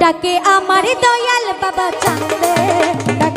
ডাকে আমার দয়াল বাবা চান্দে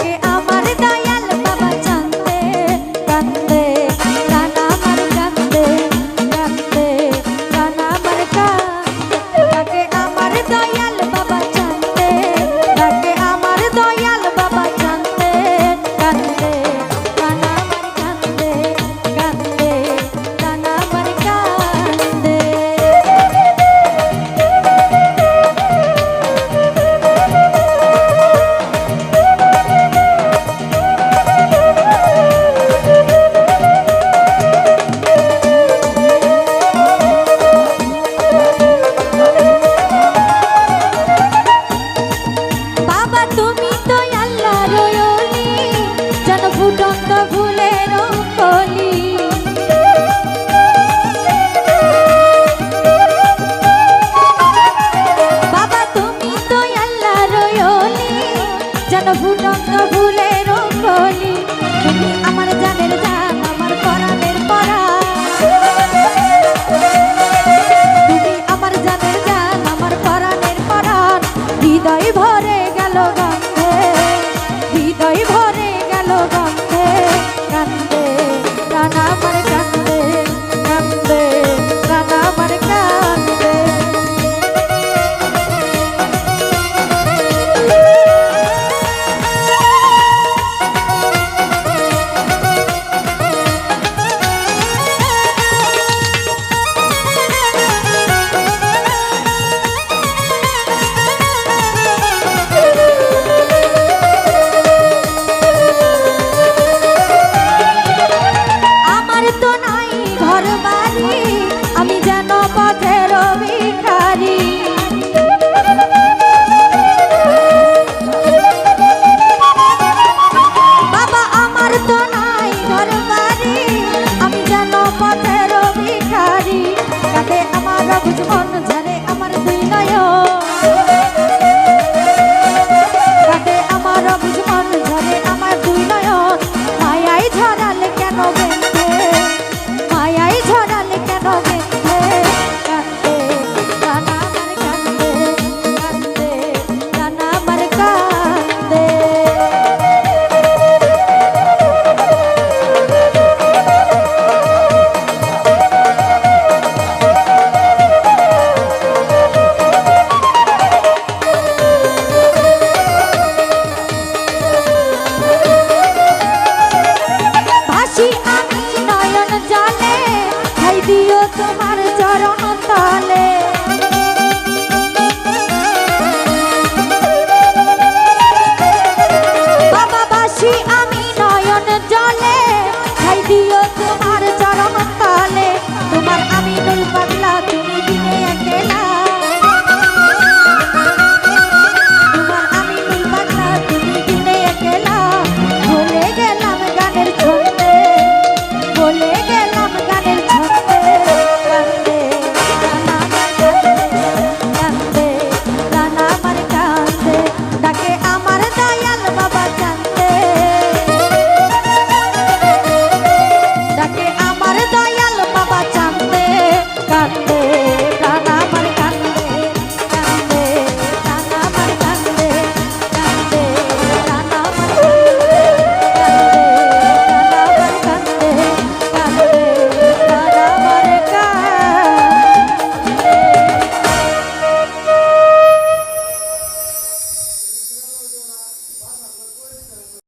হৃদয় ভরে বুঝ মন আছি আমি নয়ন জলে খাই দিও